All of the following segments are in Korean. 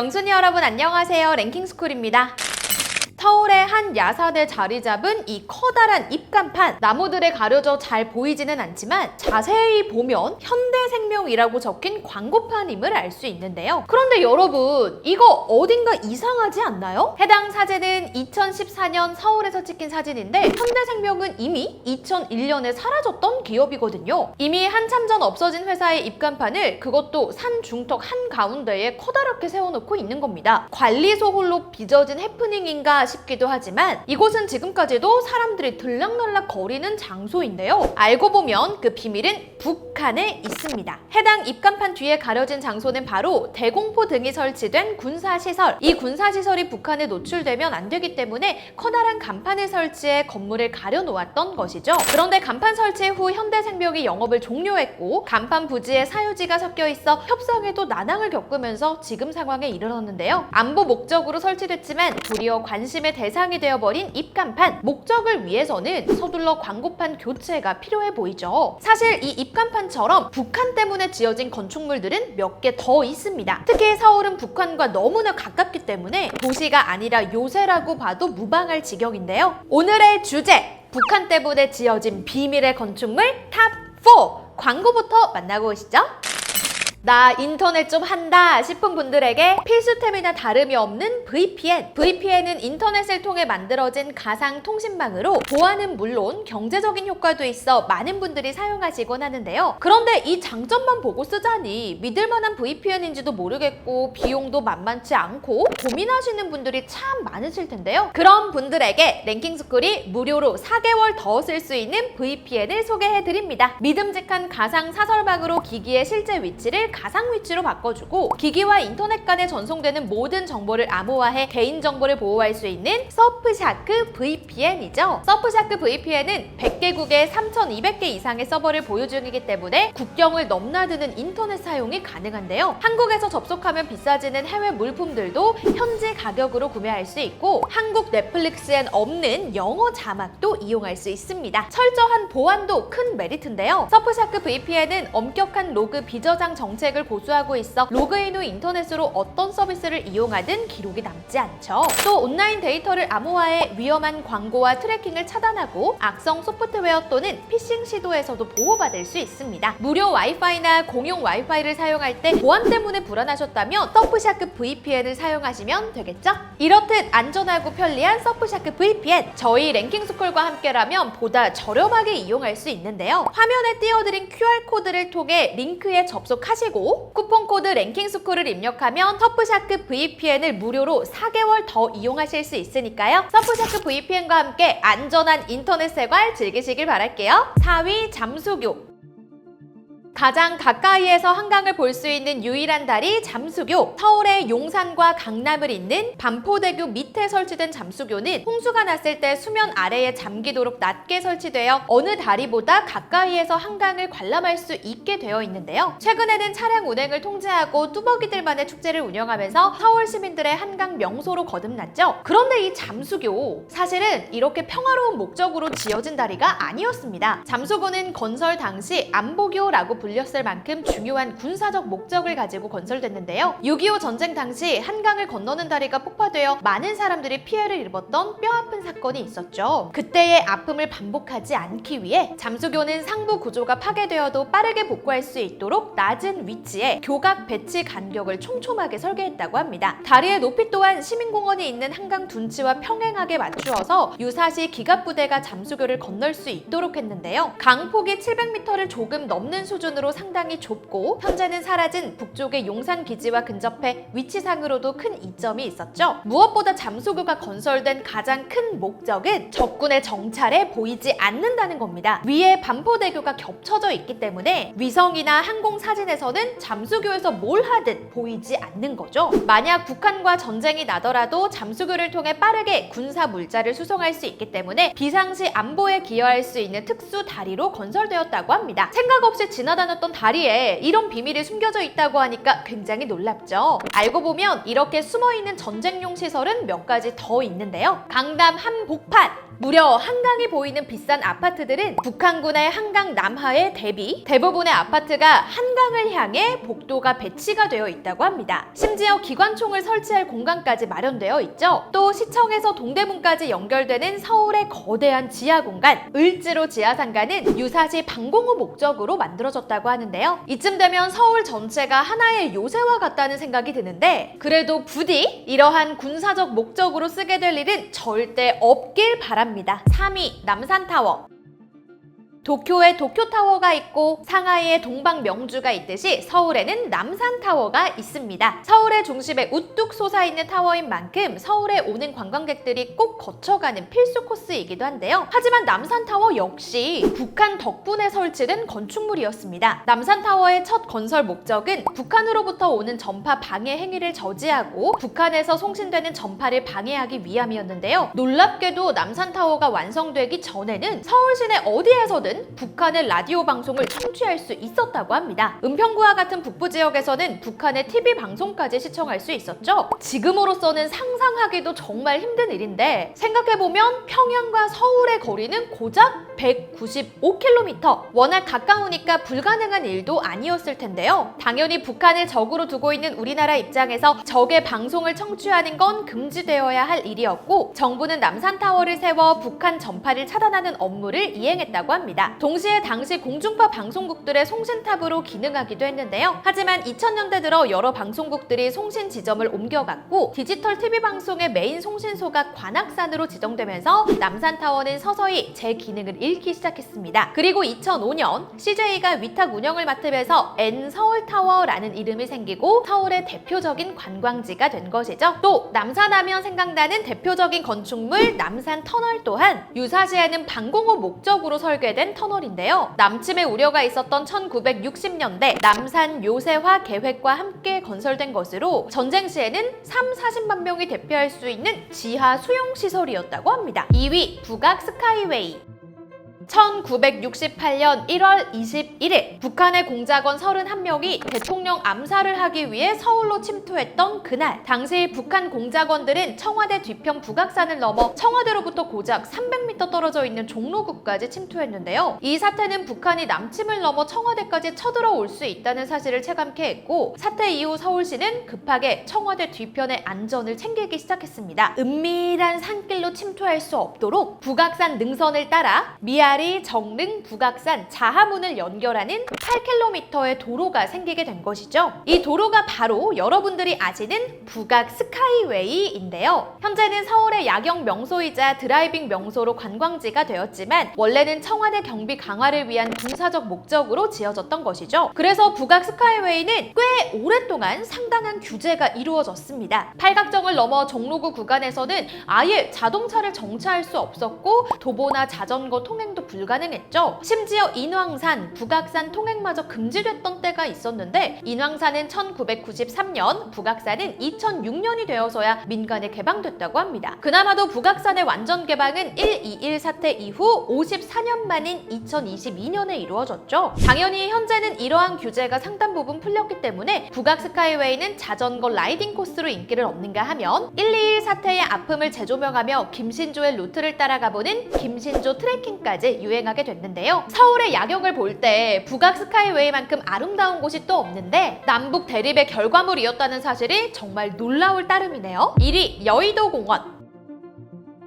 영순이 여러분 안녕하세요. 랭킹스쿨입니다. 서울의 한 야산에 자리 잡은 이 커다란 입간판 나무들에 가려져 잘 보이지는 않지만 자세히 보면 현대생명이라고 적힌 광고판임을 알 수 있는데요. 그런데 여러분 이거 어딘가 이상하지 않나요? 해당 사진은 2014년 서울에서 찍힌 사진인데 현대생명은 이미 2001년에 사라졌던 기업이거든요. 이미 한참 전 없어진 회사의 입간판을 그것도 산 중턱 한 가운데에 커다랗게 세워놓고 있는 겁니다. 관리소 홀로 빚어진 해프닝인가 싶기도 하지만 이곳은 지금까지도 사람들이 들락날락 거리는 장소인데요. 알고 보면 그 비밀은 북한에 있습니다. 해당 입간판 뒤에 가려진 장소는 바로 대공포 등이 설치된 군사시설. 이 군사시설이 북한에 노출되면 안 되기 때문에 커다란 간판을 설치해 건물을 가려놓았던 것이죠. 그런데 간판 설치 후 현대생명이 영업을 종료했고 간판 부지에 사유지가 섞여 있어 협상에도 난항을 겪으면서 지금 상황에 이르렀는데요. 안보 목적으로 설치됐지만 도리어 관심 의 대상이 되어버린 입간판 목적을 위해서는 서둘러 광고판 교체가 필요해 보이죠. 사실 이 입간판처럼 북한 때문에 지어진 건축물들은 몇 개 더 있습니다. 특히 서울은 북한과 너무나 가깝기 때문에 도시가 아니라 요새라고 봐도 무방할 지경인데요. 오늘의 주제 북한 때문에 지어진 비밀의 건축물 탑4 광고부터 만나고 오시죠. 나 인터넷 좀 한다 싶은 분들에게 필수템이나 다름이 없는 VPN. VPN은 인터넷을 통해 만들어진 가상 통신망으로 보안은 물론 경제적인 효과도 있어 많은 분들이 사용하시곤 하는데요. 그런데 이 장점만 보고 쓰자니 믿을 만한 VPN인지도 모르겠고 비용도 만만치 않고 고민하시는 분들이 참 많으실 텐데요. 그런 분들에게 랭킹스쿨이 무료로 4개월 더 쓸 수 있는 VPN을 소개해 드립니다. 믿음직한 가상 사설방으로 기기의 실제 위치를 가상 위치로 바꿔주고 기기와 인터넷 간에 전송되는 모든 정보를 암호화해 개인 정보를 보호할 수 있는 서프샤크 VPN이죠. 서프샤크 VPN은 100개국에 3,200개 이상의 서버를 보유 중이기 때문에 국경을 넘나드는 인터넷 사용이 가능한데요. 한국에서 접속하면 비싸지는 해외 물품들도 현지 가격으로 구매할 수 있고 한국 넷플릭스엔 없는 영어 자막도 이용할 수 있습니다. 철저한 보안도 큰 메리트인데요. 서프샤크 VPN은 엄격한 로그 비저장 정책 을 고수하고 있어 로그인 후 인터넷으로 어떤 서비스를 이용하든 기록이 남지 않죠. 또 온라인 데이터를 암호화해 위험한 광고와 트래킹을 차단하고 악성 소프트웨어 또는 피싱 시도에서도 보호받을 수 있습니다. 무료 와이파이나 공용 와이파이를 사용할 때 보안 때문에 불안하셨다면 서프샤크 VPN을 사용하시면 되겠죠? 이렇듯 안전하고 편리한 서프샤크 VPN 저희 랭킹스쿨과 함께라면 보다 저렴하게 이용할 수 있는데요. 화면에 띄워드린 QR코드를 통해 링크에 접속하시고 쿠폰 코드 랭킹 스쿨을 입력하면 서프샤크 VPN을 무료로 4개월 더 이용하실 수 있으니까요. 서프샤크 VPN과 함께 안전한 인터넷 생활 즐기시길 바랄게요. 4위 잠수교 가장 가까이에서 한강을 볼 수 있는 유일한 다리 잠수교. 서울의 용산과 강남을 잇는 반포대교 밑에 설치된 잠수교는 홍수가 났을 때 수면 아래에 잠기도록 낮게 설치되어 어느 다리보다 가까이에서 한강을 관람할 수 있게 되어 있는데요. 최근에는 차량 운행을 통제하고 뚜벅이들만의 축제를 운영하면서 서울 시민들의 한강 명소로 거듭났죠. 그런데 이 잠수교 사실은 이렇게 평화로운 목적으로 지어진 다리가 아니었습니다. 잠수교는 건설 당시 안보교라고 불렸 을 만큼 중요한 군사적 목적을 가지고 건설됐는데요. 6.25 전쟁 당시 한강을 건너는 다리가 폭파되어 많은 사람들이 피해를 입었던 뼈아픈 사건이 있었죠. 그때의 아픔을 반복하지 않기 위해 잠수교는 상부 구조가 파괴되어도 빠르게 복구할 수 있도록 낮은 위치에 교각 배치 간격을 촘촘하게 설계했다고 합니다. 다리의 높이 또한 시민공원이 있는 한강 둔치와 평행하게 맞추어서 유사시 기갑부대가 잠수교를 건널 수 있도록 했는데요. 강폭이 700m를 조금 넘는 수준으로 상당히 좁고 현재는 사라진 북쪽의 용산 기지와 근접해 위치상으로도 큰 이점이 있었죠. 무엇보다 잠수교가 건설된 가장 큰 목적은 적군의 정찰에 보이지 않는다는 겁니다. 위에 반포대교가 겹쳐져 있기 때문에 위성이나 항공 사진에서는 잠수교에서 뭘 하든 보이지 않는 거죠. 만약 북한과 전쟁이 나더라도 잠수교를 통해 빠르게 군사 물자를 수송할 수 있기 때문에 비상시 안보에 기여할 수 있는 특수 다리로 건설되었다고 합니다. 생각 없이 지나다 녔던 다리에 이런 비밀이 숨겨져 있다고 하니까 굉장히 놀랍죠. 알고 보면 이렇게 숨어 있는 전쟁용 시설은 몇 가지 더 있는데요. 강남 한복판 무려 한강이 보이는 비싼 아파트들은 북한군의 한강 남하에 대비 대부분의 아파트가 한강을 향해 복도가 배치가 되어 있다고 합니다. 심지어 기관총을 설치할 공간까지 마련되어 있죠. 또 시청에서 동대문까지 연결되는 서울의 거대한 지하 공간, 을지로 지하상가는 유사시 방공호 목적으로 만들어졌다고 하는데요. 이쯤 되면 서울 전체가 하나의 요새와 같다는 생각이 드는데 그래도 부디 이러한 군사적 목적으로 쓰게 될 일은 절대 없길 바랍니다. 3위 남산타워 도쿄에 도쿄타워가 있고 상하이에 동방명주가 있듯이 서울에는 남산타워가 있습니다. 서울의 중심에 우뚝 솟아있는 타워인 만큼 서울에 오는 관광객들이 꼭 거쳐가는 필수 코스이기도 한데요. 하지만 남산타워 역시 북한 덕분에 설치된 건축물이었습니다. 남산타워의 첫 건설 목적은 북한으로부터 오는 전파 방해 행위를 저지하고 북한에서 송신되는 전파를 방해하기 위함이었는데요. 놀랍게도 남산타워가 완성되기 전에는 서울 시내 어디에서든 북한의 라디오 방송을 청취할 수 있었다고 합니다. 은평구와 같은 북부 지역에서는 북한의 TV 방송까지 시청할 수 있었죠. 지금으로서는 상상하기도 정말 힘든 일인데 생각해보면 평양과 서울의 거리는 고작 195km. 워낙 가까우니까 불가능한 일도 아니었을 텐데요. 당연히 북한을 적으로 두고 있는 우리나라 입장에서 적의 방송을 청취하는 건 금지되어야 할 일이었고 정부는 남산타워를 세워 북한 전파를 차단하는 업무를 이행했다고 합니다. 동시에 당시 공중파 방송국들의 송신탑으로 기능하기도 했는데요. 하지만 2000년대 들어 여러 방송국들이 송신 지점을 옮겨갔고 디지털 TV 방송의 메인 송신소가 관악산으로 지정되면서 남산타워는 서서히 제 기능을 잃기 시작했습니다. 그리고 2005년 CJ가 위탁 운영을 맡으면서 N 서울타워라는 이름이 생기고 서울의 대표적인 관광지가 된 것이죠. 또 남산하면 생각나는 대표적인 건축물 남산 터널 또한 유사시에는 방공호 목적으로 설계된 터널인데요. 남침의 우려가 있었던 1960년대 남산 요새화 계획과 함께 건설된 것으로 전쟁 시에는 3, 40만 명이 대피할 수 있는 지하 수용 시설이었다고 합니다. 2위 북악 스카이웨이 1968년 1월 21일 북한의 공작원 31명이 대통령 암살을 하기 위해 서울로 침투했던 그날 당시 북한 공작원들은 청와대 뒤편 북악산을 넘어 청와대로부터 고작 300m 떨어져 있는 종로구까지 침투했는데요. 이 사태는 북한이 남침을 넘어 청와대까지 쳐들어올 수 있다는 사실을 체감케 했고 사태 이후 서울시는 급하게 청와대 뒤편의 안전을 챙기기 시작했습니다. 은밀한 산길로 침투할 수 없도록 북악산 능선을 따라 미아리, 정릉, 북악산, 자하문을 연결하는 8km의 도로가 생기게 된 것이죠. 이 도로가 바로 여러분들이 아시는 북악 스카이웨이인데요. 현재는 서울의 야경 명소이자 드라이빙 명소로 관광지가 되었지만 원래는 청와대 경비 강화를 위한 군사적 목적으로 지어졌던 것이죠. 그래서 북악 스카이웨이는 꽤 오랫동안 상당한 규제가 이루어졌습니다. 팔각정을 넘어 종로구 구간에서는 아예 자동차를 정차할 수 없었고 도보나 자전거 통행도 불가능했죠. 심지어 인왕산, 북악산 통행마저 금지됐던 때가 있었는데 인왕산은 1993년, 북악산은 2006년이 되어서야 민간에 개방됐다고 합니다. 그나마도 북악산의 완전 개방은 1.21 사태 이후 54년 만인 2022년에 이루어졌죠. 당연히 현재는 이러한 규제가 상당 부분 풀렸기 때문에 북악 스카이웨이는 자전거 라이딩 코스로 인기를 얻는가 하면 121 사태의 아픔을 재조명하며 김신조의 루트를 따라가 보는 김신조 트레킹까지 유행하게 됐는데요. 서울의 야경을 볼 때 북악 스카이웨이만큼 아름다운 곳이 또 없는데 남북 대립의 결과물이었다는 사실이 정말 놀라울 따름이네요. 1위 여의도 공원.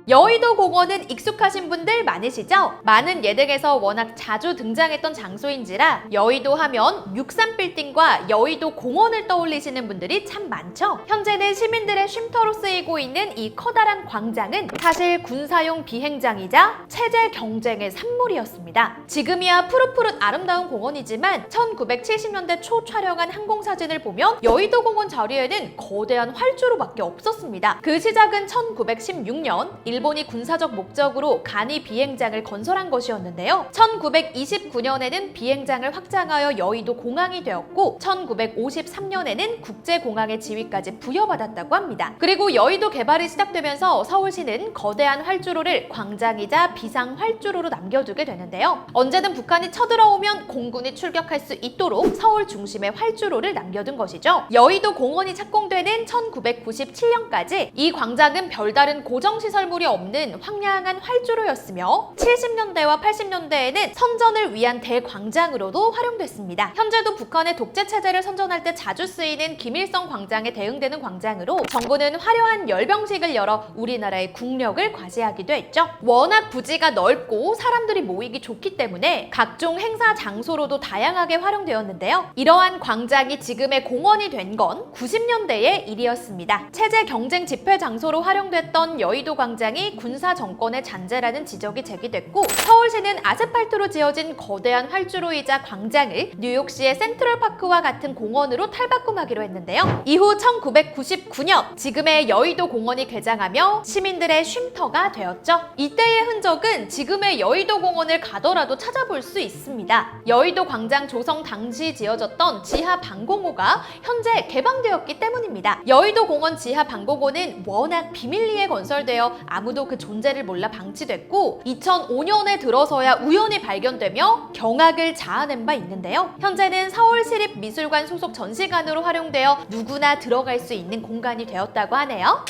여의도 공원은 익숙하신 분들 많으시죠? 많은 예능에서 워낙 자주 등장했던 장소인지라 여의도 하면 63빌딩과 여의도 공원을 떠올리시는 분들이 참 많죠? 현재는 시민들의 쉼터로 쓰이고 있는 이 커다란 광장은 사실 군사용 비행장이자 체제 경쟁의 산물이었습니다. 지금이야 푸릇푸릇 아름다운 공원이지만 1970년대 초 촬영한 항공사진을 보면 여의도 공원 자리에는 거대한 활주로밖에 없었습니다. 그 시작은 1916년 일본이 군사적 목적으로 간이 비행장을 건설한 것이었는데요. 1929년에는 비행장을 확장하여 여의도 공항이 되었고 1953년에는 국제공항의 지위까지 부여받았다고 합니다. 그리고 여의도 개발이 시작되면서 서울시는 거대한 활주로를 광장이자 비상 활주로로 남겨두게 되는데요. 언제든 북한이 쳐들어오면 공군이 출격할 수 있도록 서울 중심에 활주로를 남겨둔 것이죠. 여의도 공원이 착공되는 1997년까지 이 광장은 별다른 고정시설물이 건물이 없는 황량한 활주로였으며 70년대와 80년대에는 선전을 위한 대광장으로도 활용됐습니다. 현재도 북한의 독재 체제를 선전할 때 자주 쓰이는 김일성 광장에 대응되는 광장으로 정부는 화려한 열병식을 열어 우리나라의 국력을 과시하기도 했죠. 워낙 부지가 넓고 사람들이 모이기 좋기 때문에 각종 행사 장소로도 다양하게 활용되었는데요. 이러한 광장이 지금의 공원이 된 건 90년대의 일이었습니다. 체제 경쟁 집회 장소로 활용됐던 여의도 광장 이 군사 정권의 잔재라는 지적이 제기됐고 서울시는 아스팔트로 지어진 거대한 활주로이자 광장을 뉴욕시의 센트럴파크와 같은 공원으로 탈바꿈하기로 했는데요. 이후 1999년 지금의 여의도 공원이 개장하며 시민들의 쉼터가 되었죠. 이때의 흔적은 지금의 여의도 공원을 가더라도 찾아볼 수 있습니다. 여의도 광장 조성 당시 지어졌던 지하 방공호가 현재 개방되었기 때문입니다. 여의도 공원 지하 방공호는 워낙 비밀리에 건설되어 도 그 존재를 몰라 방치됐고 2005년에 들어서야 우연히 발견되며 경악을 자아낸 바 있는데요. 현재는 서울시립미술관 소속 전시관으로 활용되어 누구나 들어갈 수 있는 공간이 되었다고 하네요.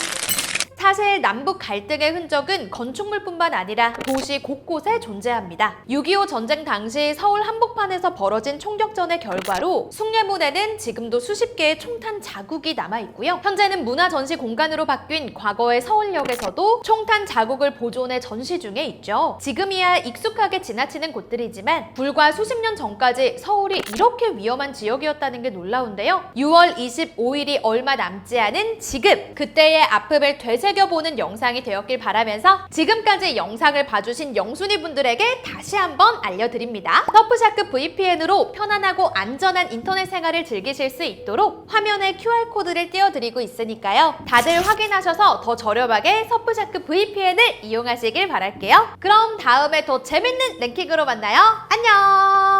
사실 남북 갈등의 흔적은 건축물뿐만 아니라 도시 곳곳에 존재합니다. 6.25 전쟁 당시 서울 한복판에서 벌어진 총격전의 결과로 숭례문에는 지금도 수십 개의 총탄 자국이 남아 있고요. 현재는 문화 전시 공간으로 바뀐 과거의 서울역에서도 총탄 자국을 보존해 전시 중에 있죠. 지금이야 익숙하게 지나치는 곳들이지만 불과 수십 년 전까지 서울이 이렇게 위험한 지역이었다는 게 놀라운데요. 6월 25일이 얼마 남지 않은 지금 그때의 아픔을 되새 겨보는 영상이 되었길 바라면서 지금까지 영상을 봐주신 영순이 분들에게 다시 한번 알려드립니다. 서프샤크 VPN으로 편안하고 안전한 인터넷 생활을 즐기실 수 있도록 화면에 QR코드를 띄워드리고 있으니까요. 다들 확인하셔서 더 저렴하게 서프샤크 VPN을 이용하시길 바랄게요. 그럼 다음에 더 재밌는 랭킹으로 만나요. 안녕!